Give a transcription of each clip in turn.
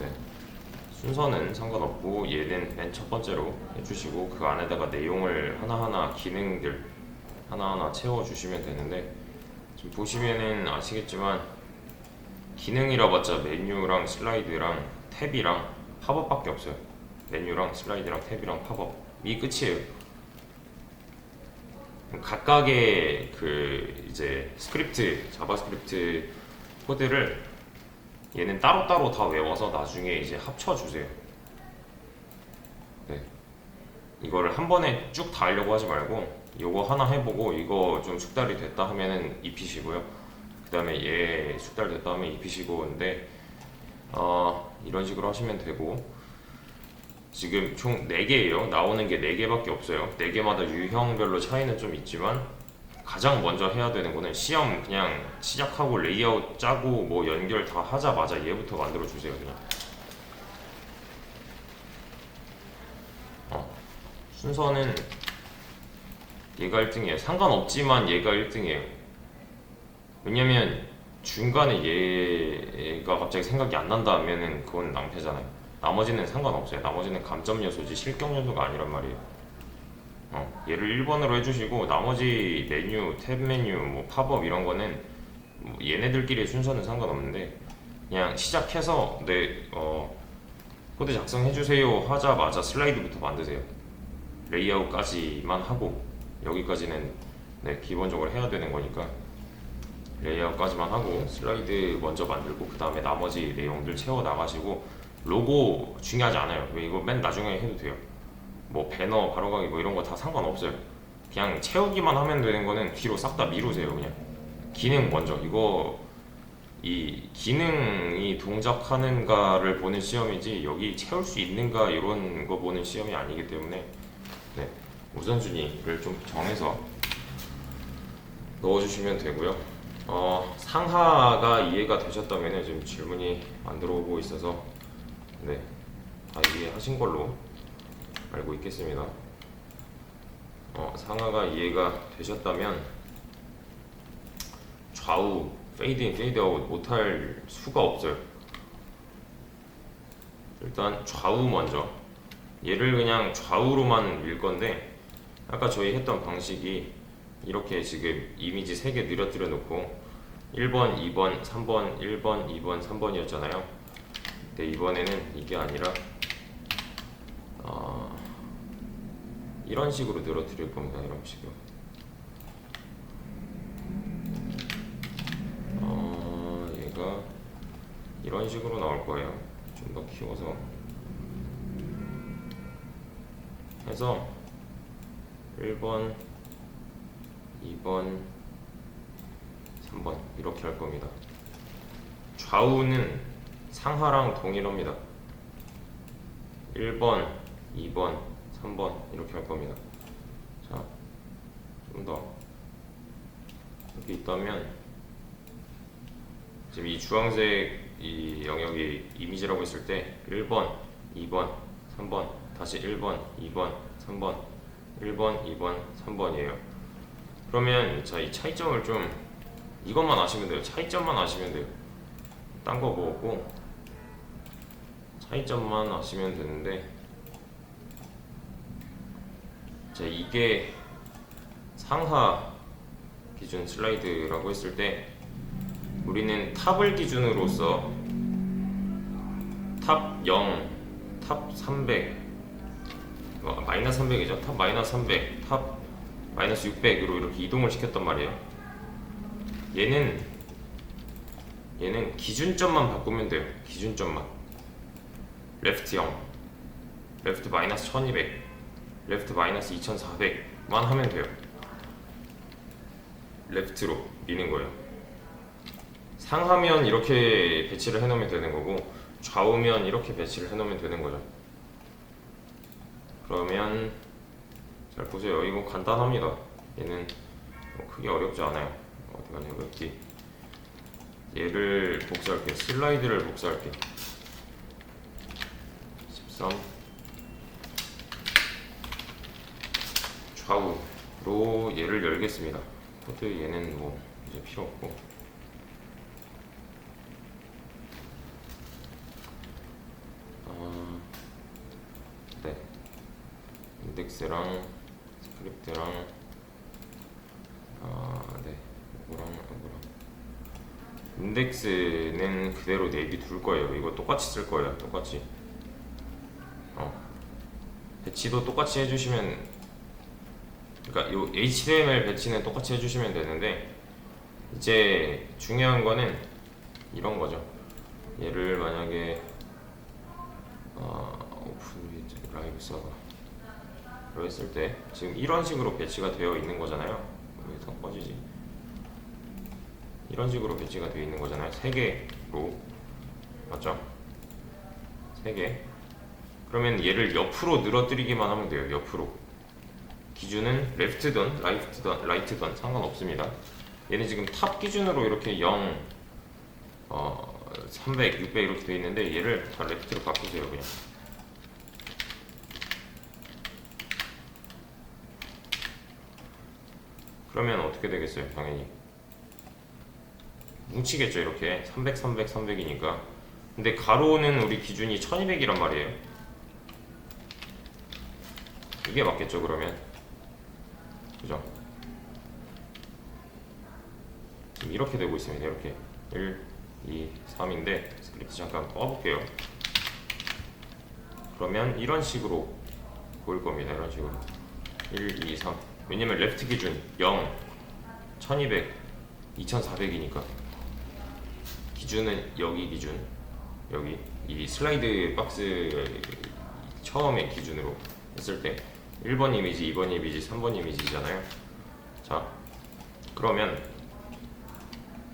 네. 순서는 상관없고 얘는 맨 첫 번째로 해주시고 그 안에다가 내용을 하나하나 기능들 하나하나 채워주시면 되는데 지금 보시면은 아시겠지만 기능이라 봤자 메뉴랑 슬라이드랑 탭이랑 팝업밖에 없어요. 메뉴랑 슬라이드랑 탭이랑 팝업이 끝이에요. 각각의 그 이제 스크립트 자바스크립트 코드를 얘는 따로따로 다 외워서 나중에 이제 합쳐주세요. 네. 이거를 한 번에 쭉 다 하려고 하지 말고 이거 하나 해보고 이거 좀 숙달이 됐다 하면은 입히시고요. 그 다음에 얘 숙달 됐다 하면 입히시고 근데 어, 이런 식으로 하시면 되고 지금 총 4개예요. 나오는 게 4개밖에 없어요. 4개마다 유형별로 차이는 좀 있지만 가장 먼저 해야 되는 거는 시험 그냥 시작하고 레이아웃 짜고 뭐 연결 다 하자마자 얘부터 만들어 주세요 그냥. 어, 순서는 얘가 1등이에요. 상관없지만 얘가 1등이에요. 왜냐면 중간에 얘가 갑자기 생각이 안 난다 하면은 그건 낭패잖아요. 나머지는 상관없어요. 나머지는 감점 요소지. 실격 요소가 아니란 말이에요 어, 얘를 1번으로 해주시고 나머지 메뉴, 탭 메뉴, 뭐 팝업 이런 거는 뭐 얘네들끼리의 순서는 상관없는데 그냥 시작해서 네 어, 코드 작성해주세요 하자마자 슬라이드부터 만드세요. 레이아웃까지만 하고 여기까지는 네 기본적으로 해야 되는 거니까 레이아웃까지만 하고 슬라이드 먼저 만들고 그 다음에 나머지 내용들 채워 나가시고 로고 중요하지 않아요. 이거 맨 나중에 해도 돼요 뭐 배너 바로가기 뭐 이런 거 다 상관없어요. 그냥 채우기만 하면 되는 거는 뒤로 싹 다 미루세요 그냥. 기능 먼저 이거 이 기능이 동작하는가를 보는 시험이지 여기 채울 수 있는가 이런 거 보는 시험이 아니기 때문에 네 우선순위를 좀 정해서 넣어주시면 되고요. 어, 상하가 이해가 되셨다면 지금 질문이 안 들어오고 있어서 네 다 이해하신 걸로 알고 있겠습니다. 어, 상하가 이해가 되셨다면 좌우 페이드인 페이드아웃 못할 수가 없어요. 일단 좌우 먼저 얘를 그냥 좌우로만 밀 건데 아까 저희 했던 방식이 이렇게 지금 이미지 3개 늘어뜨려 놓고 1번, 2번, 3번, 1번, 2번, 3번이었잖아요. 근데 이번에는 이게 아니라 이런 식으로 늘어뜨릴 겁니다. 이런 식으로. 어, 얘가 이런 식으로 나올 거예요. 좀 더 키워서 해서 1번, 2번, 3번 이렇게 할 겁니다. 좌우는 상하랑 동일합니다. 1번, 2번, 3번 이렇게 할 겁니다. 자, 좀 더 이렇게 있다면 지금 이 주황색 이 영역이 이미지라고 했을 때 1번, 2번, 3번, 다시 1번, 2번, 3번, 1번, 2번, 3번이에요. 그러면 자, 이 차이점을 좀 이것만 아시면 돼요. 차이점만 아시면 돼요. 딴 거 보고 차이점만 아시면 되는데 자 이게 상하 기준 슬라이드라고 했을 때 우리는 탑을 기준으로서 탑 0, 탑 300, 어, 마이너스 300이죠. 탑 마이너스 300, 탑 마이너스 600으로 이렇게 이동을 시켰단 말이에요. 얘는 얘는 기준점만 바꾸면 돼요. 기준점만. 레프트 0, 레프트 마이너스 1200, 레프트 마이너스 2400만 하면 돼요. 레프트로 미는 거예요. 상하면 이렇게 배치를 해놓으면 되는 거고 좌우면 이렇게 배치를 해놓으면 되는 거죠. 그러면 잘 보세요. 이거 간단합니다. 얘는 뭐 크게 어렵지 않아요. 어디 가냐 여기 얘를 복사할게. 슬라이드를 복사할게. 13 좌우로 얘를 열겠습니다. 포트 얘는 뭐 이제 필요 없고 어, 네 인덱스랑 스크립트랑 아네 뭐랑 뭐랑 인덱스는 그대로 내비 둘 거예요. 이거 똑같이 쓸 거예요. 똑같이 어 배치도 똑같이 해주시면 그러니까 요 HTML 배치는 똑같이 해주시면 되는데 이제 중요한 거는 이런 거죠 얘를 만약에 어, 오픈 위드 라이브 서버 로 했을 때 지금 이런 식으로 배치가 되어 있는 거잖아요. 왜더 꺼지지? 이런 식으로 배치가 되어 있는 거잖아요. 세 개로 맞죠? 세 개. 그러면 얘를 옆으로 늘어뜨리기만 하면 돼요. 옆으로. 기준은 레프트든 라이트든 라이트든 상관없습니다. 얘는 지금 탑 기준으로 이렇게 0, 어, 300, 600 이렇게 되어 있는데 얘를 다 레프트로 바꾸세요 그냥. 그러면 어떻게 되겠어요? 당연히 뭉치겠죠 이렇게 300, 300, 300이니까 근데 가로는 우리 기준이 1200이란 말이에요 이게 맞겠죠 그러면 그죠? 지금 이렇게 되고 있습니다. 이렇게 1, 2, 3인데 스크립트 잠깐 꺼볼게요. 그러면 이런 식으로 보일 겁니다. 이런 식으로. 1, 2, 3 왜냐면 레프트 기준 0, 1200, 2400이니까. 기준은 여기 기준 여기. 이 슬라이드 박스 처음에 기준으로 했을 때 1번 이미지, 2번 이미지, 3번 이미지잖아요 자 그러면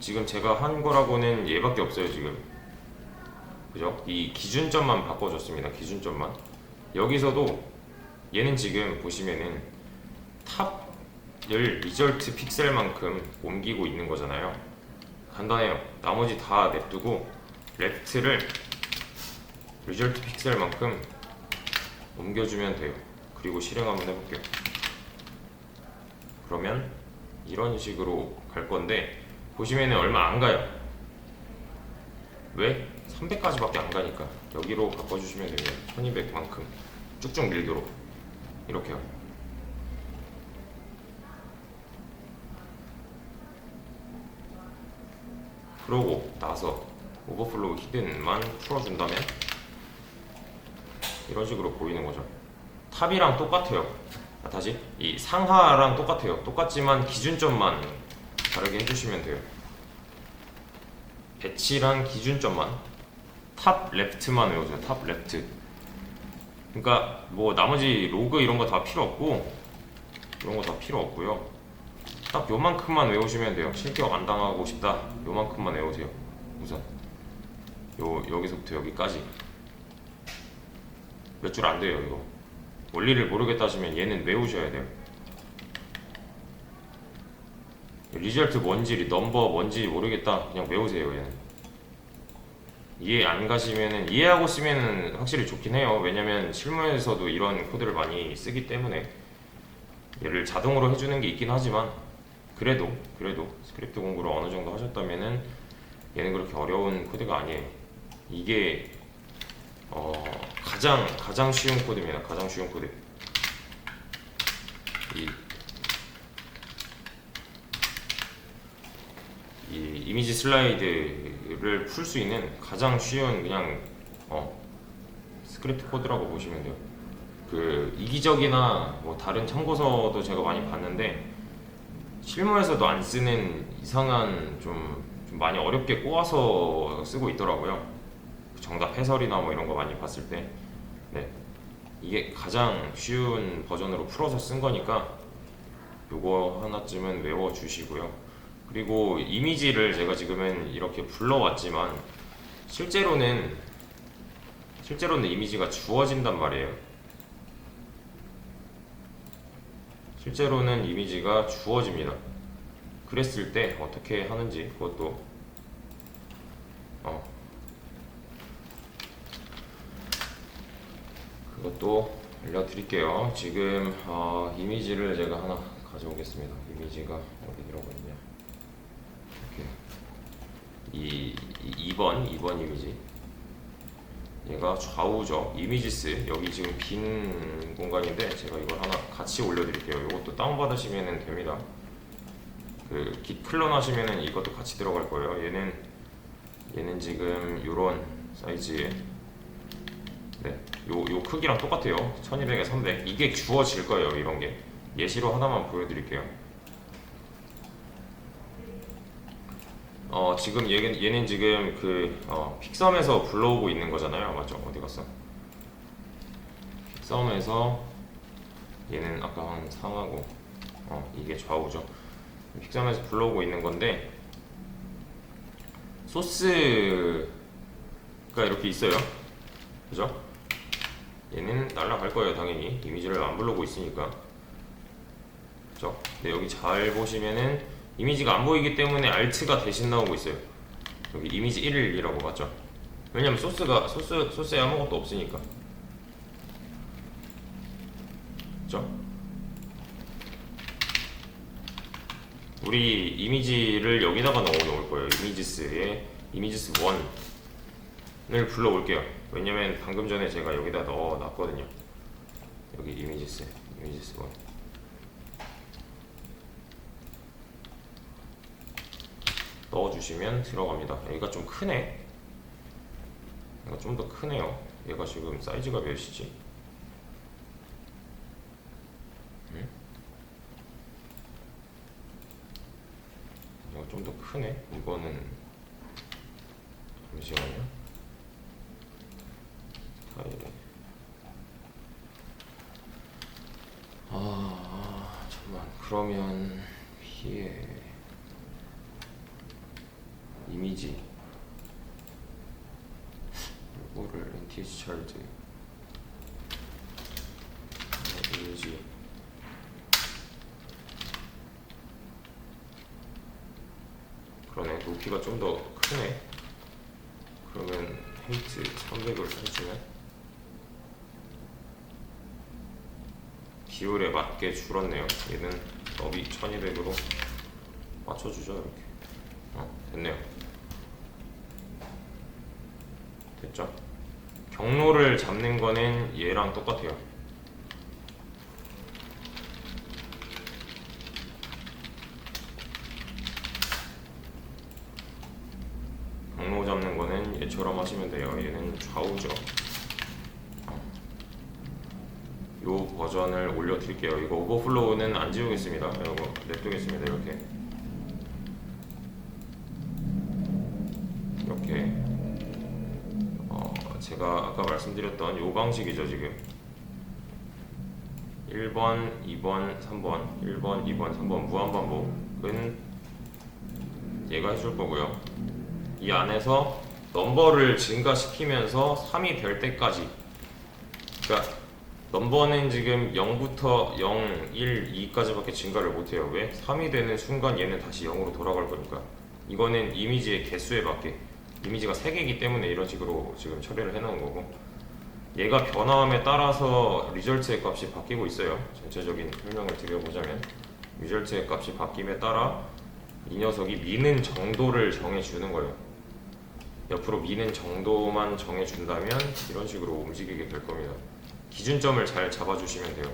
지금 제가 한 거라고는 얘밖에 없어요 지금 그죠? 이 기준점만 바꿔줬습니다 기준점만 여기서도 얘는 지금 보시면은 탑을 리절트 픽셀만큼 옮기고 있는 거잖아요. 간단해요. 나머지 다 냅두고 레프트를 리절트 픽셀만큼 옮겨주면 돼요. 그리고 실행 한번 해볼게요. 그러면 이런 식으로 갈 건데 보시면은 얼마 안 가요. 왜? 300까지밖에 안 가니까 여기로 바꿔주시면 됩니다. 1200만큼 쭉쭉 밀도록 이렇게요. 그러고 나서 오버플로우 히든만 풀어준다면 이런 식으로 보이는 거죠. 탑이랑 똑같아요. 아, 다시 이 상하랑 똑같아요. 똑같지만 기준점만 다르게 해주시면 돼요. 배치랑 기준점만 탑 레프트만 외우세요. 탑 레프트. 그러니까 뭐 나머지 로그 이런 거 다 필요 없고 이런 거 다 필요 없고요. 딱 요만큼만 외우시면 돼요. 실격 안 당하고 싶다. 요만큼만 외우세요. 우선 요 여기서부터 여기까지 몇 줄 안 돼요 이거. 원리를 모르겠다 하시면 얘는 외우셔야 돼요. 리절트 뭔지 넘버 뭔지 모르겠다 그냥 외우세요 얘는. 이해 안 가시면은 이해하고 쓰면은 확실히 좋긴 해요. 왜냐면 실무에서도 이런 코드를 많이 쓰기 때문에 얘를 자동으로 해주는 게 있긴 하지만 그래도 그래도 스크립트 공부를 어느 정도 하셨다면은 얘는 그렇게 어려운 코드가 아니에요. 이게 어, 가장 가장 쉬운 코드입니다. 가장 쉬운 코드. 이, 이 이미지 슬라이드를 풀 수 있는 가장 쉬운 그냥 어, 스크립트 코드라고 보시면 돼요. 그 이기적이나 뭐 다른 참고서도 제가 많이 봤는데 실무에서도 안 쓰는 이상한 좀, 좀 많이 어렵게 꼬아서 쓰고 있더라고요. 정답 해설이나 뭐 이런 거 많이 봤을 때, 네 이게 가장 쉬운 버전으로 풀어서 쓴 거니까 요거 하나쯤은 외워 주시고요. 그리고 이미지를 제가 지금은 이렇게 불러왔지만 실제로는 실제로는 이미지가 주어진단 말이에요. 실제로는 이미지가 주어집니다. 그랬을 때 어떻게 하는지 그것도 어 그것도 알려드릴게요. 지금 어, 이미지를 제가 하나 가져오겠습니다. 이미지가 어디 들어가있냐? 이렇게 이, 이 2번 2번 이미지 얘가 좌우죠. 이미지스 여기 지금 빈 공간인데 제가 이걸 하나 같이 올려드릴게요. 이것도 다운 받으시면 됩니다. 그 클론 하시면은 이것도 같이 들어갈 거예요. 얘는 얘는 지금 요런 사이즈에 네, 요, 요 크기랑 똑같아요. 1200에 300. 이게 주어질 거예요, 이런 게. 예시로 하나만 보여드릴게요. 어, 지금 얘는, 얘는 지금 그, 어, 픽섬에서 불러오고 있는 거잖아요. 맞죠? 어디 갔어? 픽섬에서 얘는 아까 한 상하고, 어, 이게 좌우죠. 픽섬에서 불러오고 있는 건데, 소스가 이렇게 있어요. 그죠? 얘는 날라갈 거예요 당연히 이미지를 안 부르고 있으니까 그죠? 근데 여기 잘 보시면은 이미지가 안 보이기 때문에 알트가 대신 나오고 있어요 여기 이미지 1이라고 맞죠? 왜냐면 소스가 소스 소스에 아무것도 없으니까 그죠? 우리 이미지를 여기다가 넣어 놓을 거예요 이미지스에 이미지스 1을 불러 올게요 왜냐면 방금 전에 제가 여기다 넣어 놨거든요. 여기 이미지스, 이미지스 원. 넣어주시면 들어갑니다. 여기가 좀 크네. 얘가 좀 더 크네요. 얘가 지금 사이즈가 몇이지? 음? 얘가 좀 더 크네. 이거는 잠시만요. 파일에 아, 아 잠만 그러면 피해 이미지 이거를 NTH 차일드 이미지. 그러네. 높이가 좀 더 크네. 그러면 헤이트 300을 해주면 비율에 맞게 줄었네요. 얘는 너비 1200으로 맞춰주죠 이렇게. 어, 됐네요. 됐죠? 경로를 잡는 거는 얘랑 똑같아요. 경로 잡는 거는 얘처럼 하시면 돼요. 얘는 좌우죠. 요 버전을 올려드릴게요. 이거 오버플로우는 안 지우겠습니다. 이거 냅두겠습니다. 이렇게 이렇게 어, 제가 아까 말씀드렸던 요 방식이죠 지금 1번, 2번, 3번 1번, 2번, 3번 무한반복은 얘가 해줄 거고요. 이 안에서 넘버를 증가시키면서 3이 될 때까지 그러니까 넘버는 지금 0부터 0, 1, 2까지밖에 증가를 못해요. 왜? 3이 되는 순간 얘는 다시 0으로 돌아갈 거니까. 이거는 이미지의 개수에 맞게 이미지가 3개이기 때문에 이런 식으로 지금 처리를 해놓은 거고 얘가 변화함에 따라서 리절트의 값이 바뀌고 있어요. 전체적인 설명을 드려보자면 리절트의 값이 바뀜에 따라 이 녀석이 미는 정도를 정해주는 거예요. 옆으로 미는 정도만 정해준다면 이런 식으로 움직이게 될 겁니다. 기준점을 잘 잡아주시면 돼요.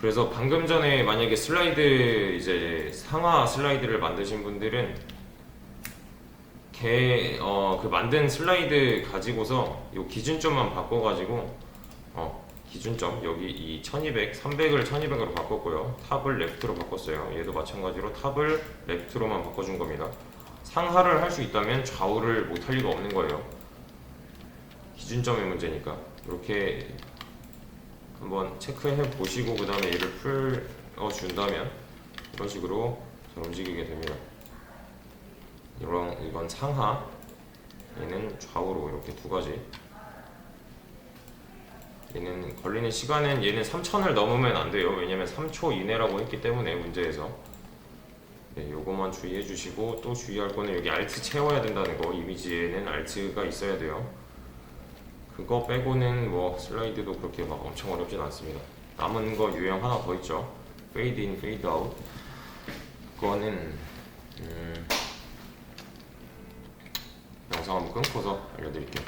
그래서 방금 전에 만약에 슬라이드 이제 상하 슬라이드를 만드신 분들은 걔어그 만든 슬라이드 가지고서 요 기준점만 바꿔가지고 어 기준점 여기 이 1200, 300을 1200으로 바꿨고요. 탑을 레프트로 바꿨어요. 얘도 마찬가지로 탑을 레프트로만 바꿔준 겁니다. 상하를 할 수 있다면 좌우를 못할 리가 없는 거예요. 기준점의 문제니까 이렇게 한번 체크해 보시고 그 다음에 얘를 풀어 준다면 이런 식으로 잘 움직이게 됩니다. 이런 이건 상하, 얘는 좌우로 이렇게 두 가지. 얘는 걸리는 시간은 얘는 3천을 넘으면 안 돼요. 왜냐면 3초 이내라고 했기 때문에 문제에서. 네, 요거만 주의해 주시고 또 주의할 거는 여기 알트 채워야 된다는 거 이미지에는 알트가 있어야 돼요. 그거 빼고는 뭐 슬라이드도 그렇게 막 엄청 어렵진 않습니다. 남은 거 유형 하나 더 있죠. 페이드 인 페이드 아웃 그거는 음, 영상 한번 끊고서 알려드릴게요.